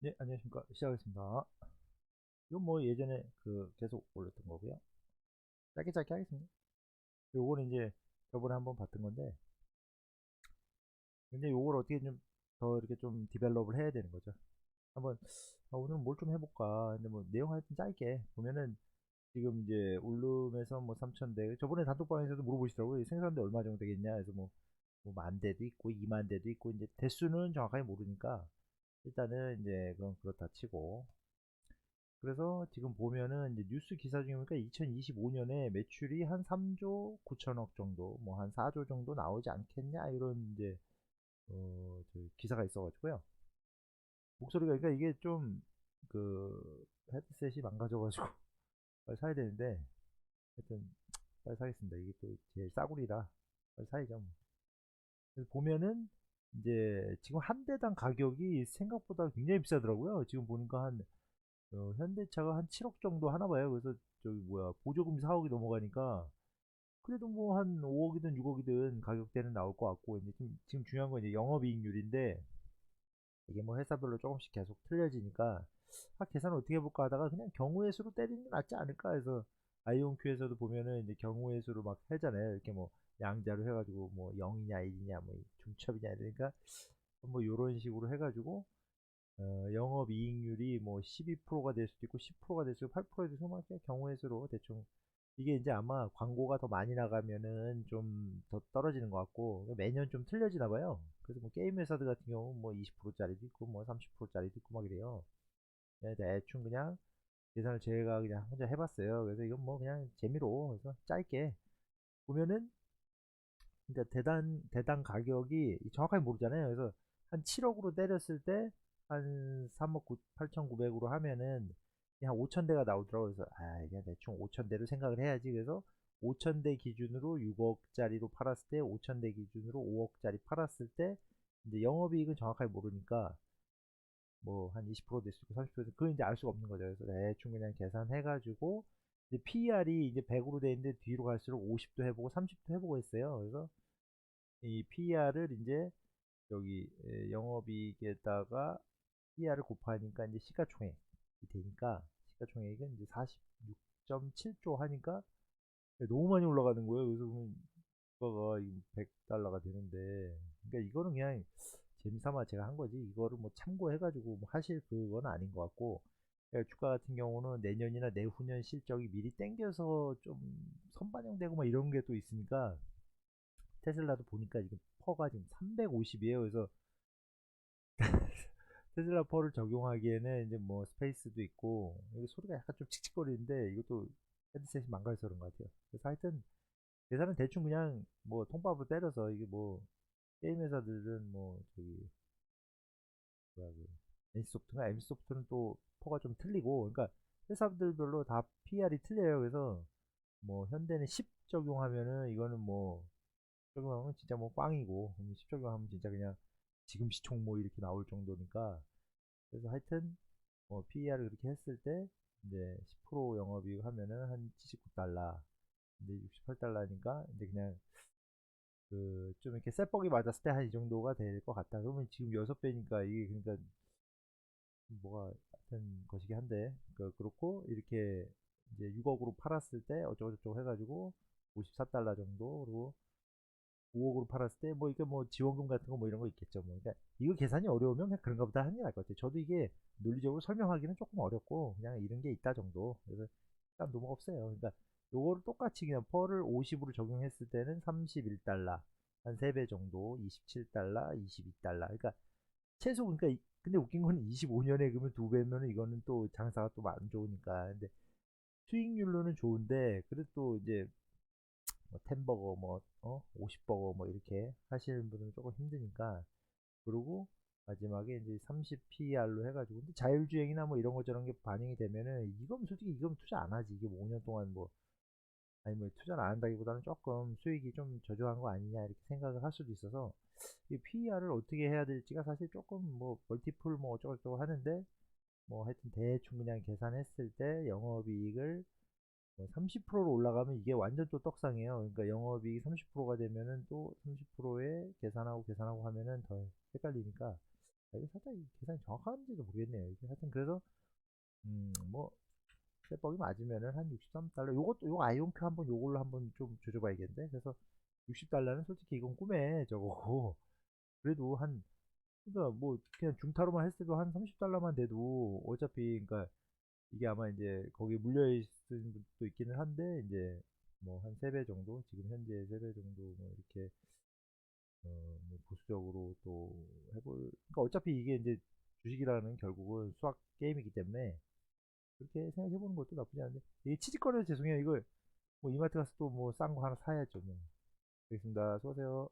네, 안녕하십니까. 시작하겠습니다. 이건 뭐 예전에 그 계속 올렸던 거고요. 짧게 짧게 하겠습니다. 요거는 이제 저번에 한번 봤던 건데, 근데 요걸 어떻게 좀 더 이렇게 좀 디벨롭을 해야 되는 거죠. 한번 아, 오늘 뭘좀 해볼까. 근데 뭐 내용 하여튼 짧게 보면은 지금 이제 울룸에서 뭐 3,000대, 저번에 단톡방에서도 물어보시더라고요. 생산대 얼마 정도 되겠냐. 해서 뭐, 뭐 만 대도 있고 2만 대도 있고 이제 대수는 정확하게 모르니까 일단은 이제 그건 그렇다 치고 그래서 지금 보면은 이제 뉴스 기사 중에 보니까 2025년에 매출이 한 3조 9천억 정도, 뭐 한 4조 정도 나오지 않겠냐 이런 이제 어, 저 기사가 있어가지고요. 목소리가 그러니까 이게 좀 그 헤드셋이 망가져가지고 빨리 사야 되는데 하여튼 빨리 사겠습니다. 이게 또 제일 싸구리라 빨리 사야죠. 뭐. 보면은 이제 지금 한 대당 가격이 생각보다 굉장히 비싸더라고요. 지금 보니까 한 어, 현대차가 한 7억 정도 하나 봐요. 그래서 저기 뭐야 보조금이 4억이 넘어가니까 그래도 뭐 한 5억이든 6억이든 가격대는 나올 것 같고 이제 지금, 지금 중요한 건 이제 영업이익률인데 이게 뭐 회사별로 조금씩 계속 틀려지니까 아 계산을 어떻게 해볼까 하다가 그냥 경우의 수로 때리는 게 낫지 않을까 해서 아이온큐에서도 보면은 이제 경우의 수로 막 하잖아요. 이렇게 뭐 양자로 해가지고 뭐 0이냐 1이냐 뭐 중첩이냐 이러니까 뭐 요런 식으로 해가지고 어, 영업이익률이 뭐 12%가 될 수도 있고 10%가 될 수도 있고 8%가 될 수도 있고 막 경우의 수로 대충 이게 이제 아마 광고가 더 많이 나가면은 좀 더 떨어지는 것 같고 매년 좀 틀려지나 봐요. 그래서 뭐 게임 회사들 같은 경우 뭐 20%짜리도 있고 뭐 30%짜리도 있고 막 이래요. 그냥 대충 그냥 계산을 제가 그냥 혼자 해봤어요. 그래서 이건 뭐 그냥 재미로 그래서 짧게 보면은 그러니까 대단 대당 가격이 정확하게 모르잖아요. 그래서 한 7억으로 때렸을 때 한 3억 8,900으로 하면은 한 5,000대가 나오더라고요. 그래서 아 이게 대충 5,000대로 생각을 해야지. 그래서 5,000대 기준으로 6억짜리로 팔았을 때 5,000대 기준으로 5억짜리 팔았을 때 이제 영업이익은 정확하게 모르니까 뭐 한 20%될 수 있고 30% 그건 이제 알 수가 없는 거죠. 그래서 대충 그냥 계산해가지고 이제 PER이 이제 100으로 돼 있는데 뒤로 갈수록 50도 해보고 30도 해보고 했어요. 그래서 이 PER을 이제 여기 영업이익에다가 PER을 곱하니까 이제 시가총액이 되니까 시가총액은 이제 46.7조 하니까 너무 많이 올라가는 거예요. 그래서 그거가 100달러가 되는데 그러니까 이거는 그냥 재미삼아 제가 한 거지 이거를 뭐 참고해가지고 뭐 하실 그건 아닌 것 같고 주가 같은 경우는 내년이나 내후년 실적이 미리 땡겨서 좀 선반영되고 막 이런 게 또 있으니까 테슬라도 보니까 지금 퍼가 지금 350이에요. 그래서 테슬라 퍼를 적용하기에는 이제 뭐 스페이스도 있고 여기 소리가 약간 좀 칙칙거리는데 이것도 헤드셋이 망가져서 그런 것 같아요. 그래서 하여튼 계산은 대충 그냥 뭐 통밥으로 때려서 이게 뭐 게임 회사들은 뭐 저기 뭐야 그 NC소프트가 MC소프트는 또 퍼가 좀 틀리고 그러니까 회사들별로 다 PR이 틀려요. 그래서 뭐 현대는 10 적용하면은 이거는 뭐 적용하면 진짜 뭐 꽝이고 10 적용하면 진짜 그냥 지금 시총 뭐 이렇게 나올 정도니까 그래서 하여튼 뭐 PER을 그렇게 했을 때 이제 10% 영업이익 하면은 한 79달러 근데 68달러니까 이제 그냥 그 좀 이렇게 셋뻑이 맞았을 때 한 이 정도가 될 것 같다 그러면 지금 6배니까 이게 그러니까 뭐가 같은 것이긴 한데 그 그렇고 이렇게 이제 6억으로 팔았을 때 어쩌고저쩌고 해가지고 54달러 정도 그리고 5억으로 팔았을 때 뭐 이게 뭐 지원금 같은 거 뭐 이런 거 있겠죠. 뭐 그러니까 이거 계산이 어려우면 그냥 그런가 보다 하는 게 나을 것 같아요. 저도 이게 논리적으로 설명하기는 조금 어렵고 그냥 이런 게 있다 정도. 그래서 일단 너무 없어요. 그러니까 요거를 똑같이 그냥 펄을 50으로 적용했을 때는 31달러 한 3배 정도 27달러 22달러 그러니까 최소 그러니까 근데 웃긴 거는 25년에 그러면 2배면 이거는 또 장사가 또 안 좋으니까. 근데 수익률로는 좋은데 그래도 또 이제 뭐 텐버거 뭐 어? 50버거 뭐 이렇게 하시는 분은 조금 힘드니까. 그리고 마지막에 이제 30PR로 해가지고 근데 자율주행이나 뭐 이런 거 저런 게 반영이 되면은 이건 솔직히 이건 투자 안 하지. 이게 뭐 5년 동안 뭐 아니 뭐 투자를 안 한다기보다는 조금 수익이 좀 저조한 거 아니냐 이렇게 생각을 할 수도 있어서 이 PER을 어떻게 해야 될지가 사실 조금 뭐 멀티플 뭐 어쩌고저쩌고 하는데 뭐 하여튼 대충 그냥 계산했을 때 영업이익을 뭐 30%로 올라가면 이게 완전 또 떡상이에요. 그러니까 영업이익 30%가 되면은 또 30%에 계산하고 계산하고 하면은 더 헷갈리니까 아, 이거 살짝 이 계산이 정확한지도 모르겠네요. 이게 하여튼 그래서 음뭐 세법이 맞으면은 한 63달러. 요것도 요 아이온표 한번 요걸로 한번 좀 조져봐야겠는데. 그래서 60달러는 솔직히 이건 꿈에 저거고 그래도 한 그러니까 뭐 그냥 중타로만 했을 때도 한 30달러만 돼도 어차피 그러니까 이게 아마 이제 거기 물려 있는 분도 있기는 한데 이제 뭐한 3배 정도 지금 현재 3배 정도 뭐 이렇게 어뭐 보수적으로 또 해볼 그러니까 어차피 이게 이제 주식이라는 결국은 수학 게임이기 때문에 그렇게 생각해 보는 것도 나쁘지 않은데. 이게 치즈거려서 죄송해요. 이걸 뭐 이마트 가서 또 뭐 싼 거 하나 사야죠 뭐 알겠습니다. 수고하세요